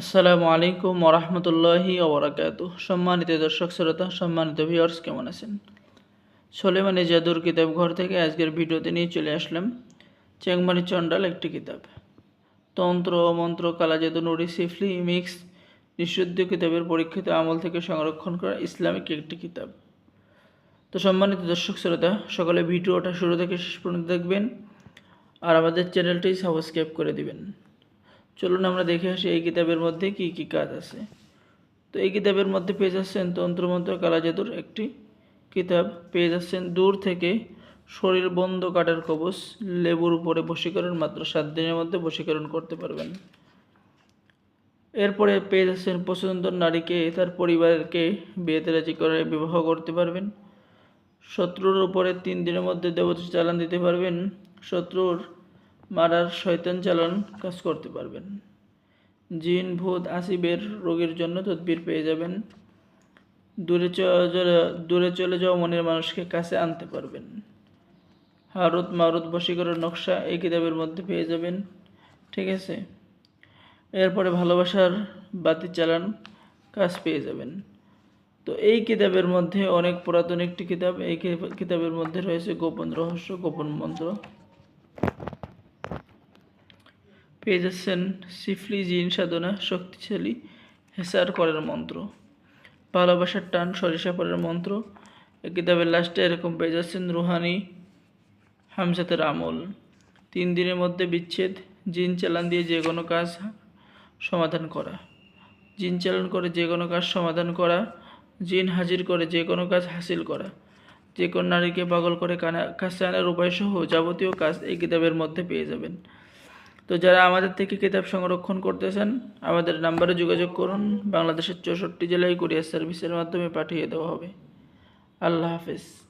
আসসালামু আলাইকুম ওরহমতুল্লাহি ওবরাকাতু সম্মানিত দর্শক শ্রোতা, সম্মানিত ভিউয়ার্স কেমন আছেন? সোলেমানি জাদুর কিতাব ঘর থেকে আজকের ভিডিওতে নিয়ে চলে আসলাম চেংমানি চন্ডাল একটি কিতাব। তন্ত্র মন্ত্র কালা জাদু নুড়ি সিফলি মিক্স নিষিদ্ধ কিতাবের পরীক্ষিত আমল থেকে সংরক্ষণ করা ইসলামিক একটি কিতাব। তো সম্মানিত দর্শক শ্রোতা, সকালে ভিডিওটা শুরু থেকে শেষ পর্যন্ত দেখবেন আর আমাদের চ্যানেলটি সাবস্ক্রাইব করে দিবেন। চলুন আমরা দেখে আসি এই কিতাবের মধ্যে কি কি কাজ আছে। তো এই কিতাবের মধ্যে পেয়ে যাচ্ছেন তন্ত্রমন্ত্র কালাজাদুর একটি কিতাব। পেয়ে যাচ্ছেন দূর থেকে শরীর বন্ধ কাটার কবচ, লেবুর উপরে বশীকরণ, মাত্র সাত দিনের মধ্যে বশীকরণ করতে পারবেন। এরপরে পেয়ে যাচ্ছেন পছন্দ নারীকে, তার পরিবারকে বিয়েতে রাজি করে বিবাহ করতে পারবেন। শত্রুর উপরে তিন দিনের মধ্যে দেবতা চালান দিতে পারবেন। শত্রুর মারার শয়তান চালান কাজ করতে পারবেন। জিন, ভূত, আসিবের রোগের জন্য তদবির পেয়ে যাবেন। দূরে দূরে চলে যাওয়া মনের মানুষকে কাছে আনতে পারবেন। হারুত মারুত বশীকরণ নকশা এই কিতাবের মধ্যে পেয়ে যাবেন। ঠিক আছে? এরপরে ভালোবাসার বাতি চালান কাজ পেয়ে যাবেন। তো এই কিতাবের মধ্যে অনেক পুরাতন একটি কিতাব, এই কিতাবের মধ্যে রয়েছে গোপন রহস্য, গোপন মন্ত্র। পেয়ে যাচ্ছেন সিফলি জিন সাধনা, শক্তিশালী হেসার করার মন্ত্র। ভালোবাসার টান, সরিষা পরের মন্ত্র। এই কিতাবের লাস্টে এরকম পেয়ে যাচ্ছেন রুহানি, হামজাতের আমল। তিন দিনের মধ্যে বিচ্ছেদ, জিন চালান দিয়ে যে কোনো কাজ সমাধান করা। জিন চালান করে যে কোনো কাজ সমাধান করা। জিন হাজির করে যে কোনো কাজ হাসিল করা। যে কোনো নারীকে পাগল করে কানা কাছে আনার উপায় সহ যাবতীয় কাজ এই কিতাবের মধ্যে পেয়ে যাবেন। তো যারা আমাদের থেকে কিতাব সংরক্ষণ করতেছেন, আমাদের নাম্বারে যোগাযোগ করুন। বাংলাদেশের চৌষট্টি জেলায় কুরিয়ার সার্ভিসের মাধ্যমে পাঠিয়ে দেওয়া হবে। আল্লাহ হাফেজ।